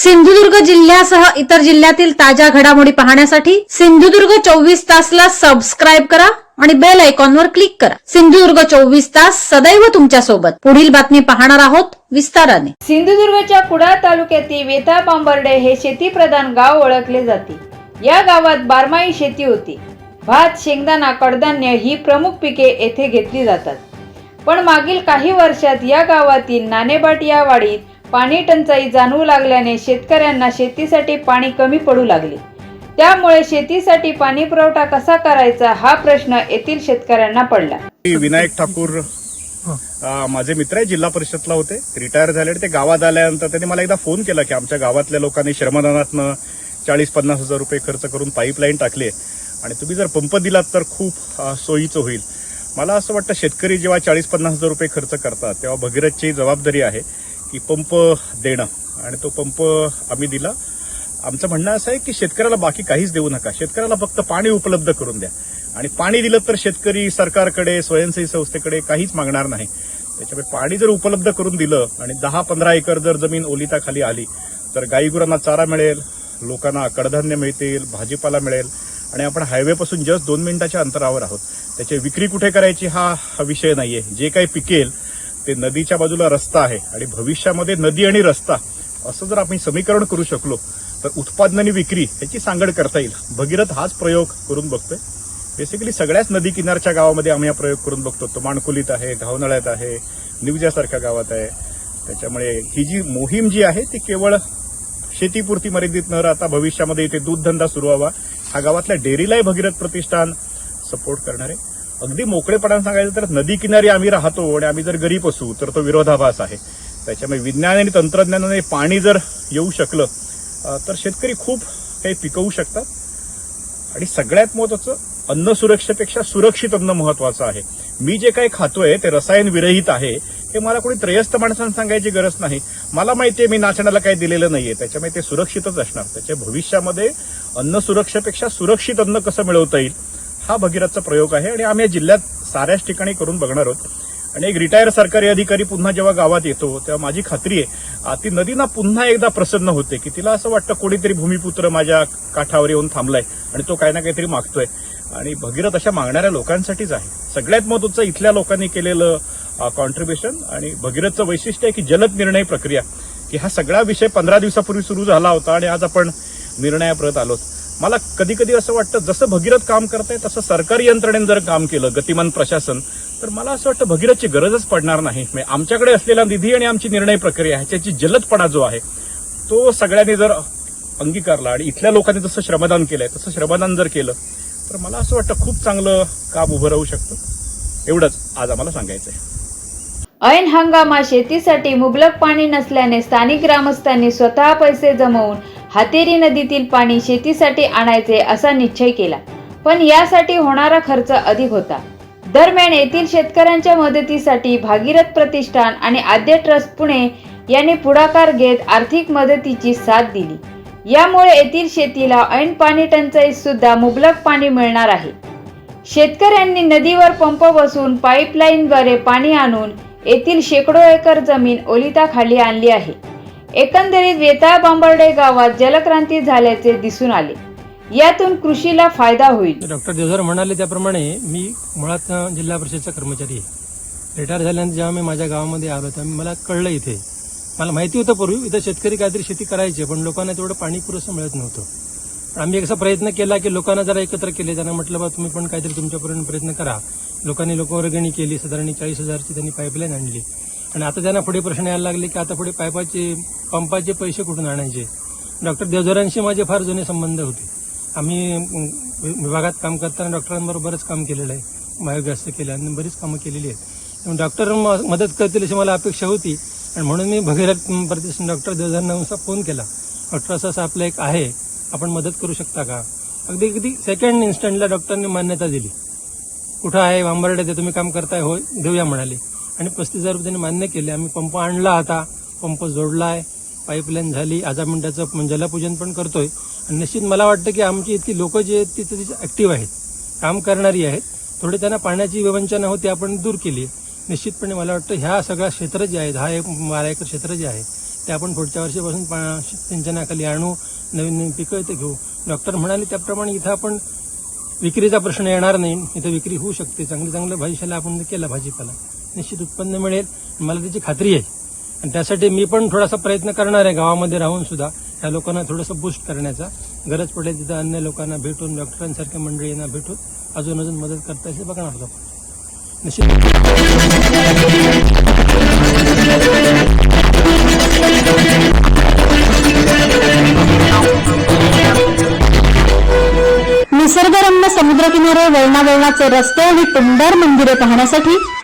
सिंधुदुर्ग जिल्ह्यासह इतर जिल्ह्यातील ताज्या घडामोडी पाहण्यासाठी सिंधुदुर्ग चोवीस तासला सबस्क्राईब करा आणि बेल आयकॉनवर क्लिक करा. सिंधुदुर्ग चोवीस तास सदैव तुमच्यासोबत पुढील बातमी पाहणार आहोत विस्ताराने. सिंधुदुर्गच्या कुडाळ तालुक्यातील वेता पांबर्डे हे शेतीप्रधान गाव ओळखले जाते. या गावात बारमाही शेती होती. भात शेंगदाणा कडधान्य ही प्रमुख पिके येथे घेतली जातात. पण मागील काही वर्षात या गावातील नाणेबाट या वाडीत पाणी टंचाई जाणवू लागल्याने शेतकऱ्यांना शेतीसाठी पाणी कमी पडू लागले. त्यामुळे शेतीसाठी पाणी पुरवठा कसा करायचा हा प्रश्न येथील शेतकऱ्यांना पडला. विनायक ठाकूर माझे मित्र आहे जिल्हा परिषदला होते. रिटायर झाले आणि ते गावात आल्यानंतर त्यांनी मला एकदा फोन केला की आमच्या गावातल्या लोकांनी श्रमदानातनं चाळीस पन्नास हजार रुपये खर्च करून पाईपलाईन टाकली. आहे आणि तुम्ही जर पंप दिलात तर खूप सोयीचं होईल. मला असं वाटतं शेतकरी जेव्हा चाळीस पन्नास हजार रुपये खर्च करतात तेव्हा भगीरथची जबाबदारी आहे. की पंप देणं. आणि तो पंप आम्ही दिला. आमचं म्हणणं असं आहे की शेतकऱ्याला बाकी काहीच देऊ नका. शेतकऱ्याला फक्त पाणी उपलब्ध करून द्या. आणि पाणी दिलं तर शेतकरी सरकारकडे स्वयंसेवी संस्थेकडे काहीच मागणार नाही. त्याच्यामुळे पाणी जर उपलब्ध करून दिलं आणि दहा पंधरा एकर जर जमीन ओलिताखाली आली तर गाईगुरांना चारा मिळेल लोकांना कडधान्य मिळतील भाजीपाला मिळेल आणि आपण हायवेपासून जस्ट दोन मिनिटाच्या अंतरावर आहोत. त्याची विक्री कुठे करायची हा हा विषय नाहीये. जे काही पिकेल ते नदीच्या बाजूला रस्ता आहे आणि भविष्यामध्ये नदी आणि रस्ता असं जर आपण समीकरण करू शकलो तर उत्पादन आणि विक्री याची सांगड करता येईल. भगीरथ हाच प्रयोग करून बघतोय. बेसिकली सगळ्याच नदी किनारच्या गावामध्ये आम्ही हा प्रयोग करून बघतो. तो माणकुलीत आहे घावनळ्यात आहे निवजासारख्या गावात आहे. त्याच्यामुळे ही जी मोहीम जी आहे ती केवळ शेतीपुरती मर्यादित न राहता भविष्यामध्ये इथे दूधधंदा सुरू व्हावा. हा गावातल्या डेअरीलाही भगीरथ प्रतिष्ठान सपोर्ट करणार. आहे अगदी मोकळेपणाने सांगायचं तर नदी किनारी आम्ही राहतो आणि आम्ही जर गरीब असू तर तो विरोधाभास आहे. त्याच्यामुळे विज्ञान आणि तंत्रज्ञानाने पाणी जर येऊ शकलं तर शेतकरी खूप काही पिकवू शकतात. आणि सगळ्यात महत्वाचं अन्न सुरक्षेपेक्षा सुरक्षित अन्न महत्वाचं आहे. मी जे काही खातोय ते रसायन विरहित आहे हे मला कोणी त्रयस्थ माणसांना सांगायची गरज नाही. मला माहितीये मी नाचण्याला काही दिलेलं नाहीये. त्याच्यामुळे ते सुरक्षितच असणार. त्याच्या भविष्यामध्ये अन्न सुरक्षेपेक्षा सुरक्षित अन्न कसं मिळवता येईल? हा भगीरथचा प्रयोग आहे आणि आम्ही या जिल्ह्यात साऱ्याच ठिकाणी करून बघणार आहोत. आणि एक रिटायर सरकारी अधिकारी पुन्हा जेव्हा गावात येतो तेव्हा माझी खात्री आहे ती नदी ना पुन्हा एकदा प्रसन्न होते की तिला असं वाटतं कोणीतरी भूमिपुत्र माझ्या काठावर येऊन थांबलाय आणि तो काही ना काहीतरी मागतोय. आणि भगीरथ अशा मागणाऱ्या लोकांसाठीच आहे. सगळ्यात महत्वाचं इथल्या लोकांनी केलेलं कॉन्ट्रीब्युशन आणि भगीरथचं वैशिष्ट्य आहे की जलद निर्णय प्रक्रिया. की हा सगळा विषय पंधरा दिवसापूर्वी सुरू झाला होता आणि आज आपण निर्णयाप्रत आलोत. मला कधी कधी असं वाटतं जसं भगीरथ काम करतंय तसं सरकारी यंत्रणेनं जर काम केलं गतिमान प्रशासन तर मला असं वाटतं भगीरथची गरजच पडणार नाही. आमच्याकडे असलेला निधी आणि आमची निर्णय प्रक्रिया ह्याच्याची जलदपणा जो आहे तो सगळ्यांनी जर अंगीकारला आणि इथल्या लोकांनी जसं श्रमदान केलंय तसं श्रमदान जर केलं तर मला असं वाटतं खूप चांगलं काम उभं राहू शकतं. एवढंच आज आम्हाला सांगायचं आहे ऐन हंगामात शेतीसाठी मुबलक पाणी नसल्याने स्थानिक ग्रामस्थांनी स्वतः पैसे जमवून हातेरी नदीतील पाणी शेतीसाठी आणायचे असा निश्चय केला. पण यासाठी होणारा खर्च अधिक होता. दरम्यान येथील शेतकऱ्यांच्या मदतीसाठी भागीरथ प्रतिष्ठान आणि आद्य ट्रस्ट पुणे यांनी पुढाकार घेत आर्थिक मदतीची साथ दिली. यामुळे येथील शेतीला ऐन पाणी टंचाईत सुद्धा मुबलक पाणी मिळणार आहे. शेतकऱ्यांनी नदीवर पंप बसून पाईपलाईनद्वारे पाणी आणून येथील शेकडो एकर जमीन ओलिताखाली आणली आहे. एकंदरीत वेताळ बांबर्डे गावात जलक्रांती झाल्याचे दिसून आले. यातून कृषीला फायदा होईल. डॉक्टर देवधर म्हणाले त्याप्रमाणे मी मुळात जिल्हा परिषदचा कर्मचारी आहे. रिटायर झाल्यानंतर जेव्हा मी माझ्या गावामध्ये आलो तेव्हा मला कळलं इथे. मला माहिती होतं पूर्वी इथं शेतकरी काहीतरी शेती करायचे पण लोकांना तेवढं पाणी पुरेसं मिळत नव्हतं. पण आम्ही एक असा प्रयत्न केला की लोकांना जरा एकत्र केले त्यांना म्हटलं बा तुम्ही पण काहीतरी तुमच्यापर्यंत प्रयत्न करा. लोकांनी लोकवर्गणी केली साधारण चाळीस हजारची त्यांनी पाईपलाईन आणली. आणि आता त्यांना पुढे प्रश्न यायला लागले की आता पुढे पायपाचे पंपाचे पैसे कुठून आणायचे? डॉक्टर देवधरांशी माझे फार जुने संबंध होते. आम्ही विभागात काम करताना डॉक्टरांबरोबर बरंच काम केलेलं आहे. बायोगॅसचं केलं आणि बरीच कामं केलेली आहेत. डॉक्टर म- मदत करतील अशी मला अपेक्षा होती. आणि म्हणून मी भगीरथ प्रतिष्ठान डॉक्टर देवधरांना फोन केला. डॉक्टर असं असं आपलं एक आहे. आपण मदत करू शकता का? अगदी अगदी सेकंड इन्स्टंटला डॉक्टरांनी मान्यता दिली. कुठं आहे वांबर्डे ते? तुम्ही काम करताय हो देऊया म्हणाले. आणि पस्तीस हजार रुपये त्यांनी मान्य केले. आम्ही पंप आणला आता. पंप जोडला आहे पाईपलाईन झाली. आजा मिनटाचं जलपूजन पण करतोय. आणि निश्चित मला वाटतं की आमची इतकी लोकं जी आहेत ती तिथे ॲक्टिव्ह आहेत. काम करणारी आहेत. थोडी त्यांना पाण्याची विवंचना होती आपण दूर केली. निश्चितपणे मला वाटतं ह्या सगळ्या क्षेत्र जे आहेत हा एक बारा एकर क्षेत्र जे आहे ते आपण पुढच्या वर्षीपासून पा- सिंचनाखाली आणू नवीन नवीन पिकं इथे घेऊ. डॉक्टर म्हणाले त्याप्रमाणे इथं आपण विक्रीचा प्रश्न येणार नाही. इथं विक्री होऊ शकते. चांगलं चांगलं भाजीशाला आपण केला भाजीपाला. निश्चित उत्पन्न मिळेल. मला त्याची खात्री आहे. आणि त्यासाठी मी पण थोडासा प्रयत्न करणार आहे गावामध्ये राहून सुद्धा. त्या लोकांना थोडंसं बूस्ट करण्याचा. गरज पडेल तिथं अन्य लोकांना भेटून डॉक्टरांसारख्या मंडळींना भेटून अजून अजून मदत करता येईल बघणार आहोत निश्चित. निसर्गरम्य समुद्रकिनारे वळणावळणाचे रस्ते आणि टुंडर मंदिरे पाहण्यासाठी